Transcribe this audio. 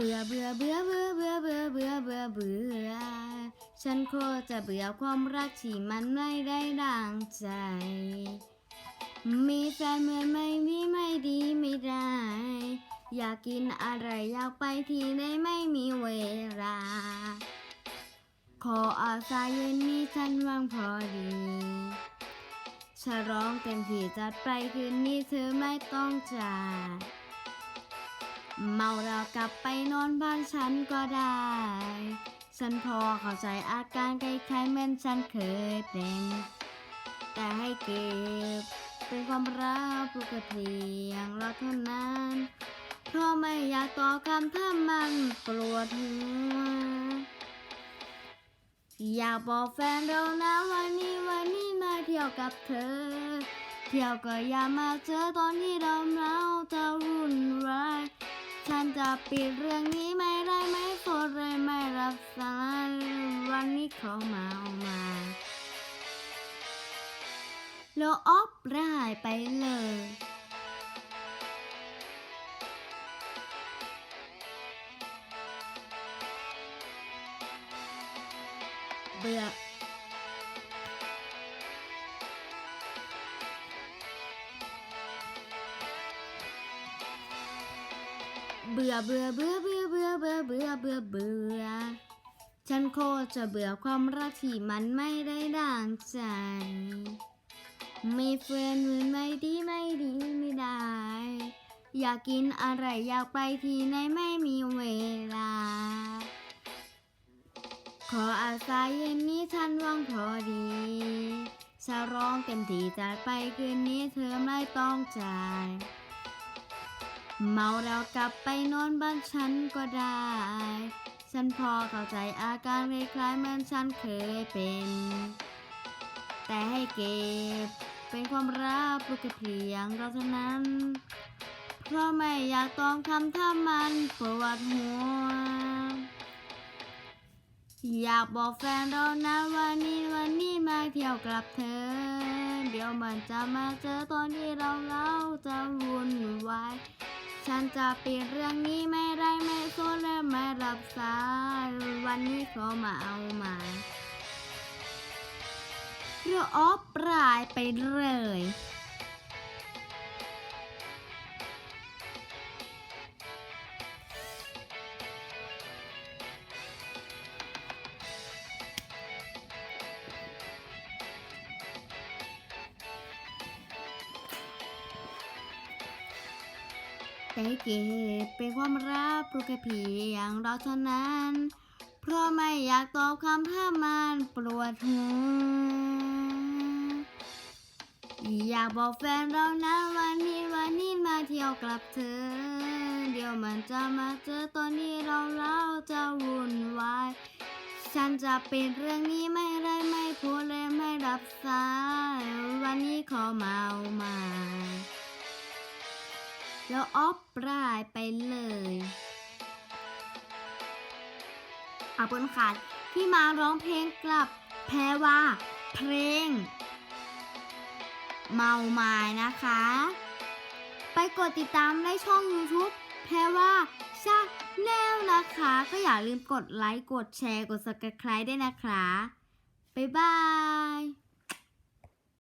เบื่อเบื่อเบื่อเบื่อเบื่อเบื่อเบื่อเบื่อเบื่อ ฉันโคตรจะเบื่อความรักที่มันไม่ได้ดังใจ มีแฟนเหมือนไม่มีไม่ดีไม่ได้ อยากกินอะไรอยากไปที่ไหนไม่มีเวลา ขออาสาเย็นนี้ฉันว่างพอดีฉลองเต็มที่จัดไปคืนนี้เธอไม่ต้องจ่าย เมาเรากลับไปนอนบ้านฉันก็ได้ ฉันพอเข้าใจอาการคล้ายๆเหมือนฉันเคยเป็น แต่ให้เก็บเป็นความรักปกติอย่างเราเท่านั้นเพราะไม่อยากต่อคำถ้ามันปวดหัว อยากบอกแฟนเรานะวันนี้วันนี้มาเที่ยวกับเธอ เที่ยวก็อย่ามาเจอตอนที่เราเมาจะวุ่นวาย ฉันจะปิดเรื่องนี้ไม่ได้ไม่โฟนเลยไม่รับสายวันนี้เขามาเอามาแล้วออฟร่ายไปเลยเบื่อ เบื่อเบื่อเบื่อเบื่อเบื่อเบื่อเบื่อเบื่อเบื่อฉันโคตรจะเบื่อความรักที่มันไม่ได้ดังใจมีเพื่อนมันไม่ดีไม่ดีไม่ได้ อยากกินอะไรอยากไปที่ไหนไม่มีเวลา ขออาสาเย็นนี้ฉันว่างพอดีฉลองเต็มที่จัดไปคืนนี้เธอไม่ต้องจ่าย เมาแล้วกลับไปนอนบ้านฉันก็ได้ ฉันพอเข้าใจอาการคล้ายๆเหมือนฉันเคยเป็น แต่ให้เก็บ เป็นความรักปกติอย่างเราเท่านั้น เพราะไม่อยากต้องคำถ้ามันปวดหัว อยากบอกแฟนเรานะวันนี้วันนี้มาเที่ยวกลับเธอ เดี๋ยวมันจะมาเจอตอนที่เราเล่าจะวุ่น ฉันจะปิดเรื่องนี้ไม่ได้ไม่โซนและไม่รับสายวันนี้เขามาเอามาเรือออฟปลายไปเลย แต่เก็บเป็นความรักปลุกเพียงเราเท่านั้น เพราะไม่อยากตอบคำถ้ามันปวดหัวอยากบอกแฟนเรานะวันนี้วันนี้มาเที่ยวกลับเธอ เดี๋ยวมันจะมาเจอตอนนี้เราเล่าจะวุ่นวายฉันจะเป็นเรื่องนี้ไม่ได้ไม่พูดและไม่รับสายวันนี้ขอเมามา แล้วออฟปลายไปเลยขอบคุณค่ะที่มาร้องเพลงกลับแพรว่าเพลง เมาไม้นะคะ ไปกดติดตามในช่อง YouTube แพรว่าชาแนลนะคะ ก็อย่าลืมกดไลค์ กดแชร์ กด subscribe ด้วยนะคะ บ๊ายบาย